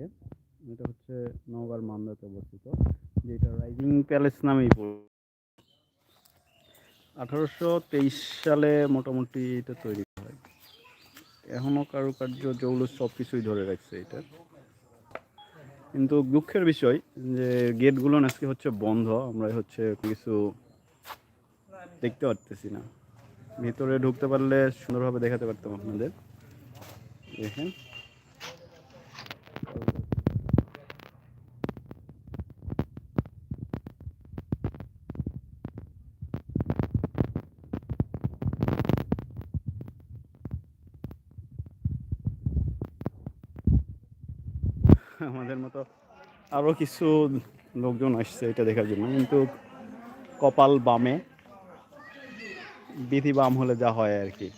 থেকে এটা হচ্ছে নওগাঁর মান্দাতে অবস্থিত, যেটা রাইজিং প্যালেস নামেই আঠারোশো তেইশ সালে মোটামুটি এটা তৈরি হয়। এখনও কারুকার্য, জৌলুস সব কিছুই ধরে রাখছে এটা। কিন্তু দুঃখের বিষয় যে গেটগুলো আজকে হচ্ছে বন্ধ, আমরা হচ্ছে কিছু দেখতে পারতেছি না। ভিতরে ঢুকতে পারলে সুন্দরভাবে দেখাতে পারতাম আপনাদের। দেখেন। আমাদের মতো আরও কিছু লোকজন আসছে এটা দেখার জন্য। কিন্তু কপাল বামে, বিধি বাম হলে যা হয় আর কি।